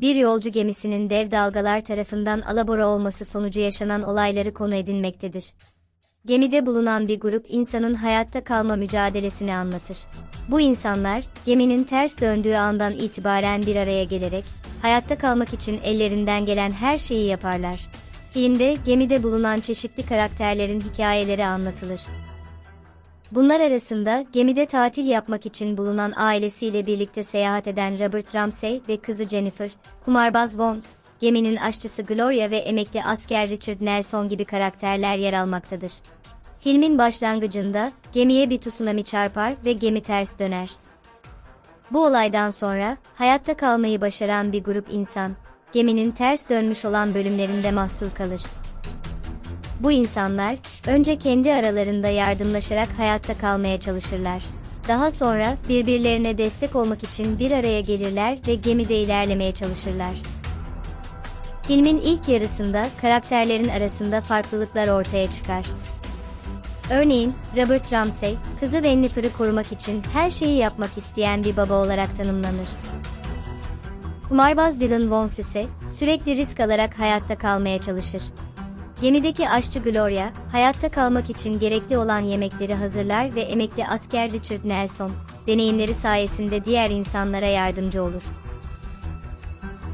bir yolcu gemisinin dev dalgalar tarafından alabora olması sonucu yaşanan olayları konu edinmektedir. Gemide bulunan bir grup insanın hayatta kalma mücadelesini anlatır. Bu insanlar, geminin ters döndüğü andan itibaren bir araya gelerek, hayatta kalmak için ellerinden gelen her şeyi yaparlar. Filmde, gemide bulunan çeşitli karakterlerin hikayeleri anlatılır. Bunlar arasında gemide tatil yapmak için bulunan ailesiyle birlikte seyahat eden Robert Ramsey ve kızı Jennifer, kumarbaz Vance, geminin aşçısı Gloria ve emekli asker Richard Nelson gibi karakterler yer almaktadır. Filmin başlangıcında gemiye bir tsunami çarpar ve gemi ters döner. Bu olaydan sonra hayatta kalmayı başaran bir grup insan geminin ters dönmüş olan bölümlerinde mahsur kalır. Bu insanlar önce kendi aralarında yardımlaşarak hayatta kalmaya çalışırlar. Daha sonra birbirlerine destek olmak için bir araya gelirler ve gemide ilerlemeye çalışırlar. Filmin ilk yarısında karakterlerin arasında farklılıklar ortaya çıkar. Örneğin, Robert Ramsey, kızı Wennifer'ı korumak için her şeyi yapmak isteyen bir baba olarak tanımlanır. Kumarbaz Dylan Vance ise, sürekli risk alarak hayatta kalmaya çalışır. Gemideki aşçı Gloria, hayatta kalmak için gerekli olan yemekleri hazırlar ve emekli asker Richard Nelson, deneyimleri sayesinde diğer insanlara yardımcı olur.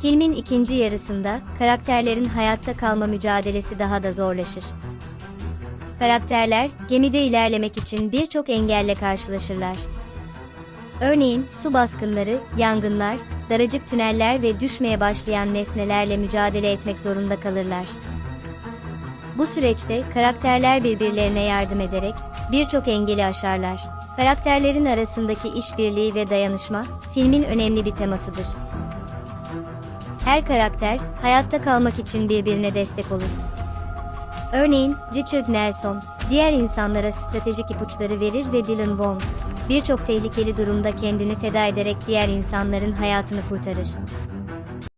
Filmin ikinci yarısında, karakterlerin hayatta kalma mücadelesi daha da zorlaşır. Karakterler, gemide ilerlemek için birçok engelle karşılaşırlar. Örneğin, su baskınları, yangınlar, daracık tüneller ve düşmeye başlayan nesnelerle mücadele etmek zorunda kalırlar. Bu süreçte karakterler birbirlerine yardım ederek birçok engeli aşarlar. Karakterlerin arasındaki işbirliği ve dayanışma filmin önemli bir temasıdır. Her karakter hayatta kalmak için birbirine destek olur. Örneğin Richard Nelson diğer insanlara stratejik ipuçları verir ve Dylan Vance birçok tehlikeli durumda kendini feda ederek diğer insanların hayatını kurtarır.